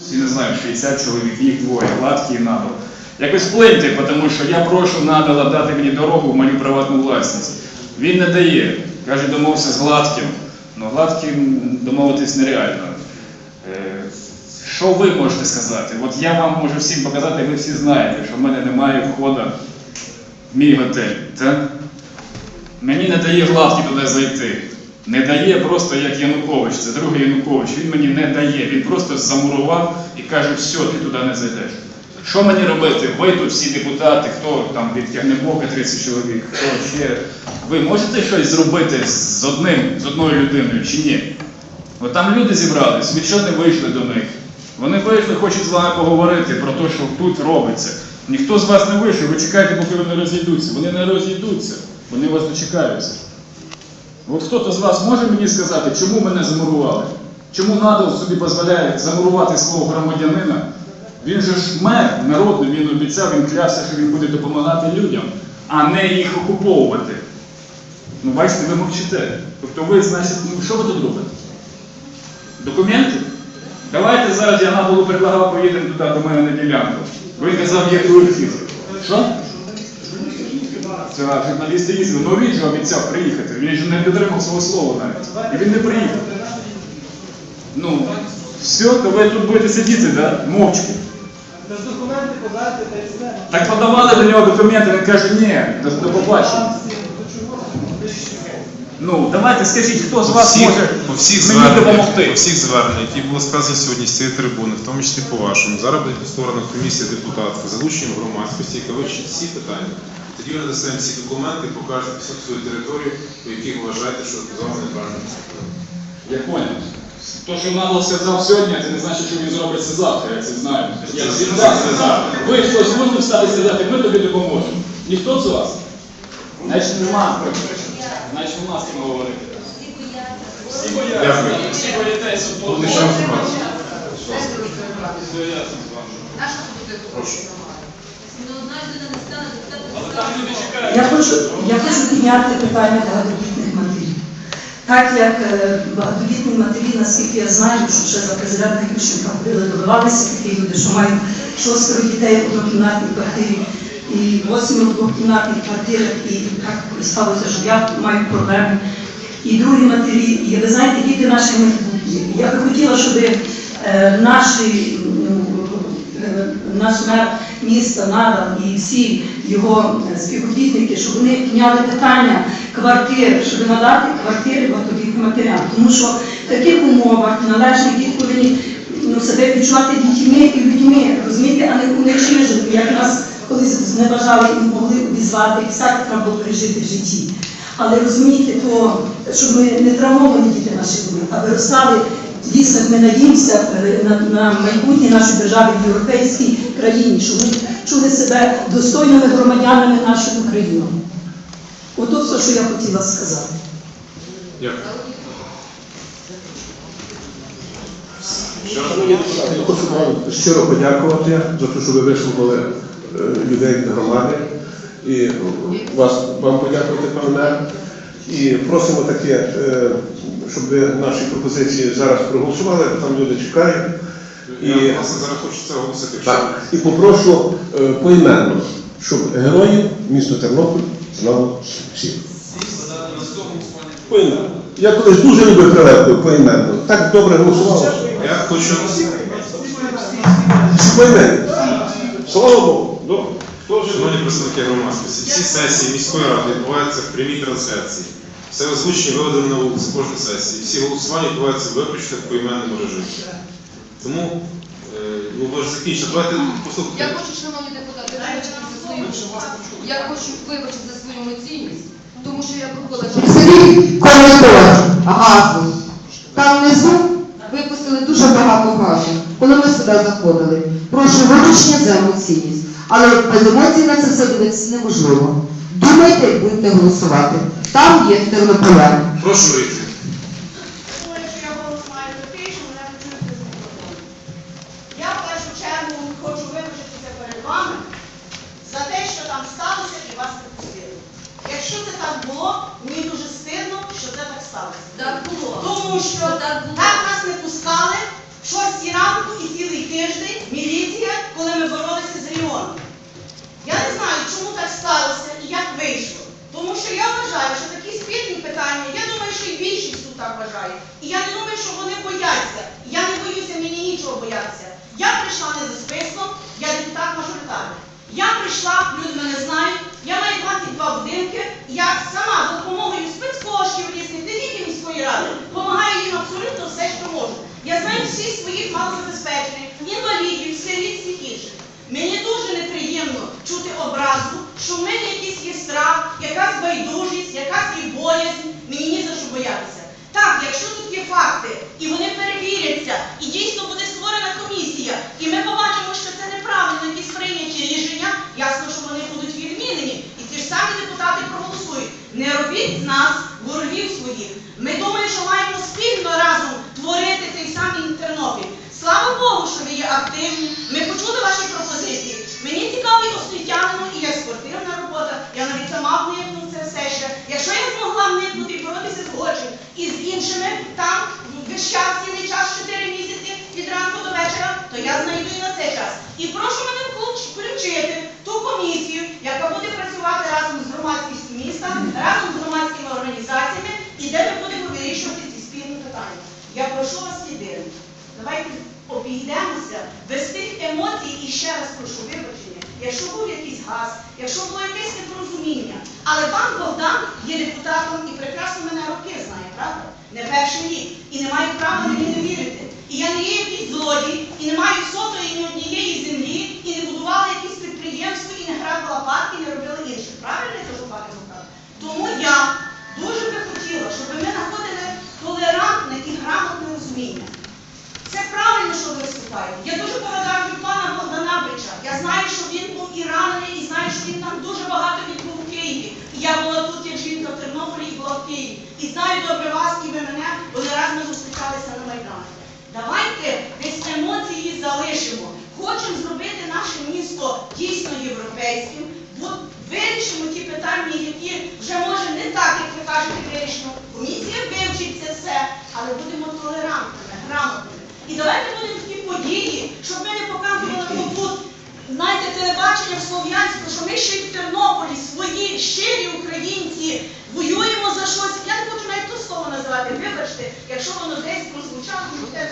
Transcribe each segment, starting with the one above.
всі не знаю, 60 чоловік, їх двоє, гладкий і надал. Якось плиньте, тому що я прошу надала дати мені дорогу в мою приватну власність. Він не дає. Каже, домовився з гладким. Ну, гладким домовитись нереально. Е, Що ви можете сказати? От я вам можу всім показати, ви всі знаєте, що в мене немає входу в мій готель. Так? Мені не дає гладкий туди зайти. Не дає просто як Янукович, це другий Янукович. Він мені не дає. Він просто замурував і каже, все, ти туди не зайдеш. Що мені робити? Ви тут всі депутати, хто там від Тягнебока 30 чоловік, хто ще. Ви можете щось зробити з одним, з одною людиною чи ні? От там люди зібрались, що не вийшли до них? Вони вийшли, хочуть з вами поговорити про те, що тут робиться. Ніхто з вас не вийшов, ви чекаєте, поки вони розійдуться. Вони не розійдуться, вони вас дочекаються. От хто-то з вас може мені сказати, чому мене замурували? Чому надал собі дозволяє замурувати свого громадянина? Він же ж мер народний, він обіцяв, він клявся, що він буде допомагати людям, а не їх окуповувати. Ну, бачите, ви мовчите. Тобто ви, значить, ну що ви тут робите? Документи? Давайте зараз я надалу предлагав, поїдемо туди до мене на ділянку. Ви казав, є архів. Що? Це журналісти їздили. Ну він же обіцяв приїхати. Він же не дотримав свого слова навіть. І він не приїхав. Ну, все, то ви тут будете сидіти, да? Мовчки. Документи подати та й все. Так подавали до нього документи, він каже, ні, до, до побачення. Ну, давайте скажіть, хто з По вас всіх, може по всіх мені зверненнях, допомогти? по всіх зверненнях, які були сказані сьогодні з цієї трибуни, в тому числі по вашому, зараз буде створена комісія депутатська, залучення громадськості, яка вивчить всі питання. Тоді ви надасте всі документи, покажете всю свою територію, по яких вважаєте, що з вами неправильно поступили. Я понял. То, що Надал сказав сьогодні, це не значить, що він зробить це завтра, я це знаю. Я Це- завтра. Ви хтось можете встати і сказати, ми тобі допоможемо. Ніхто з вас? Значить нема. Значить нема з ким говорити. Всі бояться. Всі боїтеся. Ще інформація. Все ясно з вами. Прошу. Але там люди чекають. Я хочу, я хочу підняти питання багатодітних матерів. Так як е, багатодітні матері, наскільки я знаю, що ще за президента Ющенка ходили, добивалися такі люди, що мають шостеро дітей в однокімнатній квартирі і восьмеро в двокімнатних квартирах, і так сталося, що я маю проблеми. І другі матері, і ви знаєте, діти наші майбутні. Я би хотіла, щоб е, наші наш мер міста Надал і всі його е, співробітники, щоб вони підняли питання квартир, щоб надати квартири багатодітним матерям. Тому що в таких умовах належні діти повинні ну, себе відчувати дітьми і людьми, розумієте, а не уничижені, як нас колись зневажали і могли обізвати, і всяке треба було пережити в житті. Але розумієте, то щоб ми не травмовані діти наші були, а виростали дійсно, ми надіємося е, на, на майбутнє нашої держави в європейській країні, щоб вони чули себе достойними громадянами нашої України. Ото все, що я хотіла сказати. Дякую. Я хочу вам щиро подякувати за те, що ви вислухали е, людей від громади. І е, вас, вам подякувати, пане мер. І просимо таке, е, щоб ви наші пропозиції зараз проголосували, бо там люди чекають. І, Я власне зараз хочу це оголосити. так, і попрошу е, поіменно, щоб героїв місто Тернопіль знало всі. Поіменно. Я колись дуже любив прилепку поіменно. Так добре голосувало. Я хочу Поіменно. Слава Богу. Добре. Шановні представники громадськості, всі сесії міської ради відбуваються в прямій трансляції. Все озвучення виведено на вулиці кожної сесії. Всі голосування відбуваються виключно в поіменному режимі. Тому, е, ну ви ж. Давайте Я хочу, шановні депутати, вибачити за свою я хочу вибачити за свою емоційність, тому що я пробувала через селі коридор газу. Там внизу випустили дуже багато газу, коли ми сюди заходили. Прошу вибачення за емоційність. Але без емоцій на це все дивитися неможливо. Думайте будете голосувати. Там є тернополяни. Прошу вийти. Я в першу чергу хочу вибачитися перед вами за те, що там сталося і вас не пустили. Якщо це так було, мені дуже стидно, що це так сталося. Так було. Тому що Так було. так нас не пускали, В шостій ранку і цілий тиждень міліція, коли ми боролися з районом. Я не знаю, чому так сталося і як вийшло. Що я вважаю, що такі спірні питання, я думаю, що і більшість тут так вважає. І я не думаю, що вони бояться. Я не боюся, мені нічого боятися. Я прийшла не за списком, я депутат мажоритарний. Я прийшла, люди мене знають, я маю 22 будинки, я сама за допомогою спецкоштів різних, не тільки міської ради, допомагаю їм абсолютно все, що можу. Я знаю всіх своїх малозабезпечених, інвалідів, сиріт, всіх інших. Мені дуже неприємно чути образу, що в мене якийсь є страх, якась байдужість, якась є боязнь, мені ні за що боятися. Так, якщо тут є факти, і вони перевіряться, і дійсно буде створена комісія, і ми побачимо, що це неправильно якісь прийняті рішення, ясно, що вони будуть відмінені, і ті ж самі депутати проголосують. Не робіть з нас ворогів своїх. Ми думаємо, що маємо спільно разом творити цей самий Тернопіль. Слава Богу, що ви є активні. Ми почули ваші пропозиції. Мені цікавий освітянину і є спортивна робота. Я навіть сама вникну це все ще. Якщо я змогла вникнути і боротися з злочин і з іншими там весь час, цілий час, 4 місяці від ранку до вечора, то я знайду і на цей час. І прошу мене включити ту комісію, яка буде працювати разом з громадськістю міста, разом з громадськими організаціями, і де ми будемо вирішувати ці спільні питання. Я прошу вас єдине. Давайте обійдемося без тих емоцій і ще раз прошу вибачення, якщо був якийсь газ, якщо було якесь непорозуміння. Але пан Богдан є депутатом і прекрасно мене роки знає, правда? Не перший рік. І не маю права мені не вірити. І я не є якийсь злодій, і не маю сотої ні однієї землі, і не будувала якісь підприємства, і не грабила парки, і не робила інше. Правильно я кажу, пане Богдан? Тому я дуже би хотіла, щоб ми знаходили толерантне і грамотне розуміння. Це правильно, що ви виступаєте. Я дуже поважаю пана Богдановича. Я знаю, що він був і ранений, і знаю, що він там дуже багато відбув у Києві. І я була тут, як жінка в Тернополі, і була в Києві. І знаю добре вас і ви мене, бо не раз ми зустрічалися на Майдані. Давайте десь емоції залишимо. Хочемо зробити наше місто дійсно європейським, бо вирішимо ті питання, які вже може не так, як ви кажете, вирішимо. Комісія вивчить це все, але будемо толерантними, грамотними. І давайте будемо такі події, щоб ми не показували тут, знаєте, телебачення в Слов'янську, що ми ще й в Тернополі свої щирі українці воюємо за щось. Я не хочу навіть то називати, вибачте, якщо воно десь прозвучало, ну це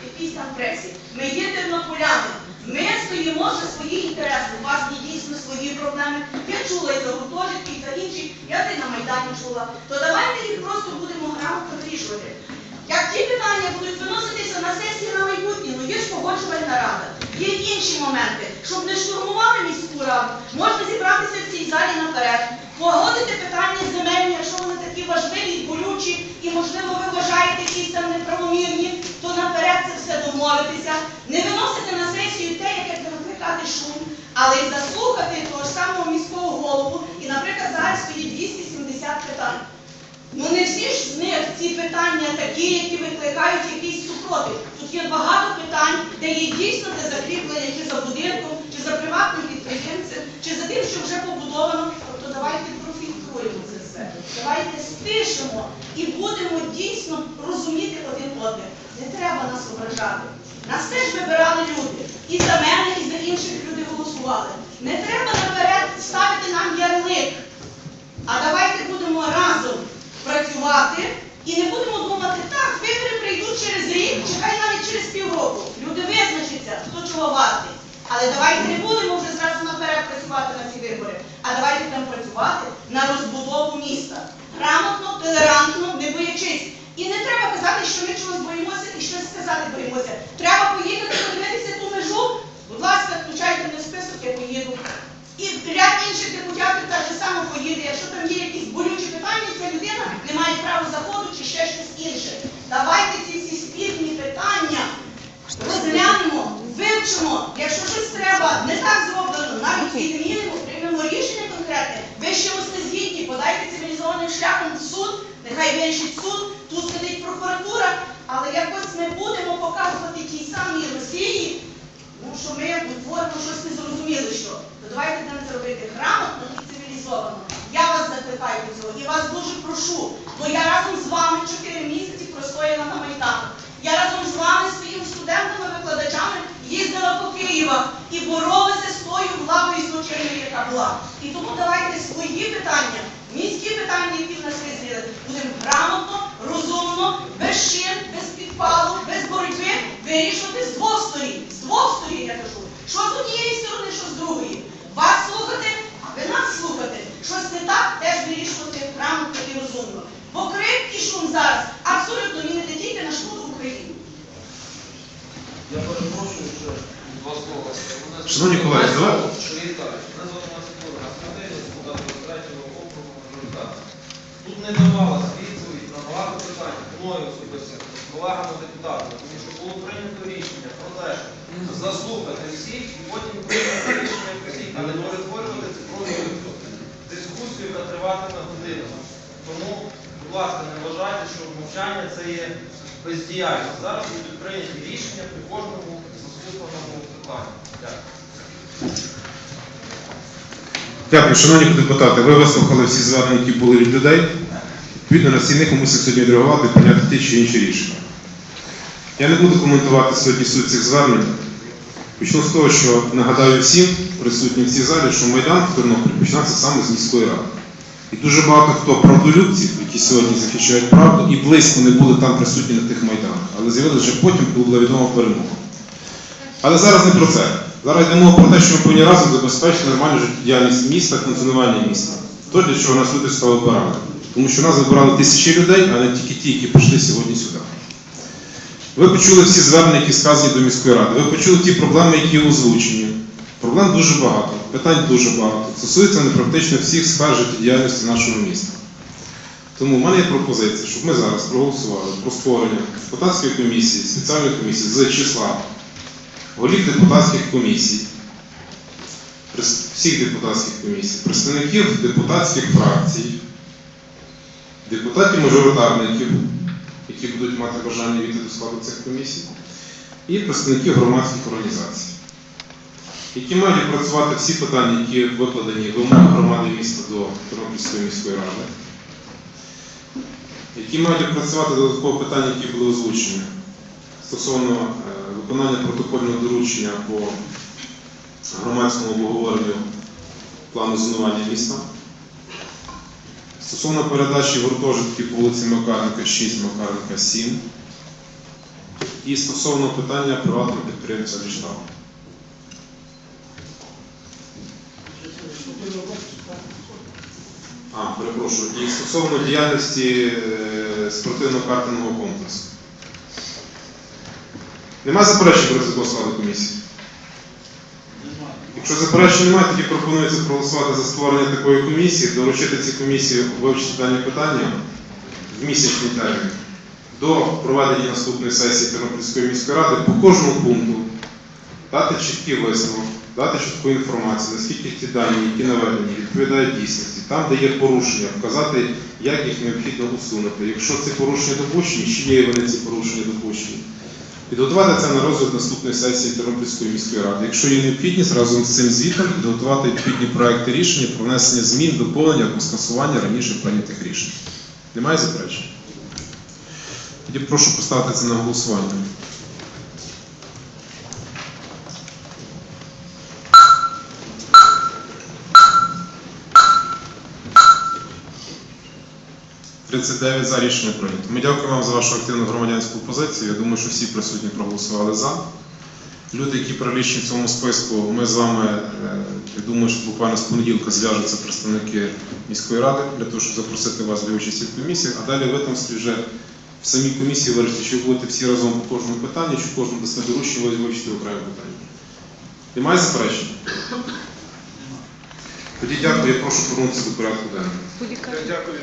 в якійсь там пресі. Ми є тернополяни. Ми стоїмо за свої інтереси. У вас є дійсно свої проблеми. Я чула і за гуртожитки, і за інші. Я ти на Майдані чула. То давайте їх просто будемо грамотно вирішувати. Як ті питання будуть виноситися на сесії на майбутнє, ну є ж погоджувальна рада, є інші моменти, щоб не штурмували міську раду, можна зібратися в цій залі наперед, погодити питання земельні, якщо вони важливі, болючі, і можливо ви вважаєте якісь там неправомірні, то наперед це все домовитися, не виносити на сесію те, яке викликати шум, але й заслухати того ж самого міського голову, і, наприклад, зараз стоїть 270 питань. Ну не всі ж з них ці питання такі, які викликають якийсь супротив. Тут є багато питань, де є дійсно те закріплення чи за будинком, чи за приватним підприємцем, чи за тим, що вже побудовано. Тобто давайте профільтруємо це все. Давайте стишимо і будемо дійсно розуміти один одних. Не треба нас ображати. Нас теж вибирали люди. І за мене, і за інших люди голосували. Не треба наперед ставити нам ярлик. А давайте будемо разом працювати і не будемо думати, так, вибори прийдуть через рік, чи хай навіть через півроку. Люди визначаться, хто чого вартий. Але давайте не будемо вже зразу наперед працювати на ці вибори, а давайте будемо працювати на розбудову міста. Грамотно, толерантно, не. І не треба казати, що ми чогось боїмося і щось сказати боїмося. Треба поїхати подивитися ту межу. Будь ласка, включайте мене в список, я поїду. І ряд інших депутатів так же само поїде. Якщо там є якісь болючі питання, ця людина не має права заходу чи ще щось інше. Давайте ці всі спірні питання розглянемо, вивчимо. Якщо щось треба не так зроблено, навіть відмінимо, приймемо рішення конкретне. Ви ще ось не згідні, подайте цивілізованим шляхом в суд, нехай вирішить суд, тут сидить прокуратура, але якось ми будемо показувати тій самій Росії. Ну, що ми творимо щось незрозуміле, що. То давайте будемо це робити грамотно і цивілізовано. Я вас закликаю до цього і вас дуже прошу, бо я разом з вами 4 місяці простояла на Майдану. Я разом з вами своїм боролися з тою владою злочинною, яка була. І тому давайте свої питання, міські питання, які в нас визріли, будемо грамотно, розумно, без шин, без підпалу, без боротьби вирішувати з двох сторін. З двох сторін я кажу. Що з однієї сторони, що з другої. Вас слухати, а ви нас слухати. Щось не так, теж вирішувати грамотно і розумно. Бо крик і шум зараз абсолютно він іде тільки на шкоду України. Я перепрошую, що Два слова. Шановні колеги, давай- Мене звати Максим Федоров, Асмодей, депутат третього округу мажоритарний. Тут не давалась відповідь на багато питань мною особисто, з колегами депутатами, тому що було прийнято рішення про те, що заслухати всіх і потім прийняти рішення всіх, а не перетворювати цифрову дискусію, яка триватиме годину. Тому, будь ласка, не вважайте, що мовчання це є бездіяльність. Зараз будуть прийняті рішення при кожному заслуханому питанні. Дякую. Дякую, шановні депутати. Ви вислухали всі звернення, які були від людей. Відповідно, на всі них ми мусимо сьогодні відреагувати і прийняти ті чи інші рішення. Я не буду коментувати сьогодні суть цих звернень. Почну з того, що нагадаю всім присутнім в цій залі, що Майдан в Тернополі починався саме з міської ради. І дуже багато хто правдолюбців, які сьогодні захищають правду, і близько не були там присутні на тих майданах. Але з'явилися вже потім, була відома перемога. Але зараз не про це. Зараз йде мова про те, що ми повинні разом забезпечити нормальну життєдіяльність міста, функціонування міста. То, для чого нас люди стали обирати. Тому що нас вибирали тисячі людей, а не тільки ті, які прийшли сьогодні сюди. Ви почули всі звернення, які сказані до міської ради. Ви почули ті проблеми, які озвучені. Проблем дуже багато, питань дуже багато. Стосується непрактично всіх сфер життєдіяльності нашого міста. Тому в мене є пропозиція, щоб ми зараз проголосували про створення депутатської комісії, спеціальної комісії з числа голів депутатських комісій, всіх депутатських комісій, представників депутатських фракцій, депутатів-мажоритарників, які будуть мати бажання війти до складу цих комісій, і представників громадських організацій, які мають працювати всі питання, які викладені вимоги громади міста до Тернопільської міської ради, які мають працювати додатково питання, які були озвучені стосовно е, виконання протокольного доручення по громадському обговоренню плану зонування міста. Стосовно передачі гуртожитків вулиці Макаренка 6, Макаренка 7. І стосовно питання приватного підприємця Ліштаб. А, перепрошую. І стосовно діяльності е, спортивно-картингового комплексу. Нема заперечень про такого комісії? Якщо заперечень немає, тоді пропонується проголосувати за створення такої комісії, доручити цій комісії вивчити дані питання в місячний термін до проведення наступної сесії Тернопільської міської ради по кожному пункту дати чіткий висновок, дати чітку інформацію, наскільки ті дані, які наведені, відповідають дійсності, там, де є порушення, вказати, як їх необхідно усунути. Якщо ці порушення допущені, чи є вони ці порушення допущені. Підготувати це на розгляд наступної сесії Тернопільської міської ради. Якщо є необхідність, разом з цим звітом підготувати відповідні проекти рішення про внесення змін, доповнення або скасування раніше прийнятих рішень. Немає заперечень? Тоді прошу поставити це на голосування. «39 за рішення прийнято. Ми дякуємо вам за вашу активну громадянську позицію. Я думаю, що всі присутні проголосували за. Люди, які прилічені в цьому списку, ми з вами, е, я думаю, що буквально з понеділка зв'яжуться представники міської ради для того, щоб запросити вас для участі в комісії, а далі ви там вже в самій комісії вирішите, чи будете всі разом по кожному питанню, чи кожному дасте доручення ви вивчите окреме питання. Немає заперечень? Тоді дякую, я прошу повернутися до порядку денного. Я дякую,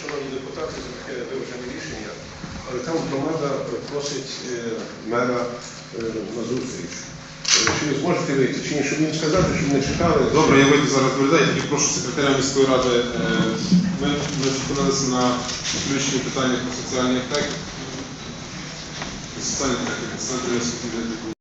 шановні депутати, за таке вивчене рішення. Але там громада просить е, мера е, на зустріч. Е, Чи ви зможете вийти? Чи ні, щоб він сказати, щоб не чекали? Добре, я вийду зараз до людей, тоді прошу секретаря міської ради. Ми, ми зупинилися на включенні питання про соціальні аптеки. Соціальні аптеки, центри освіти.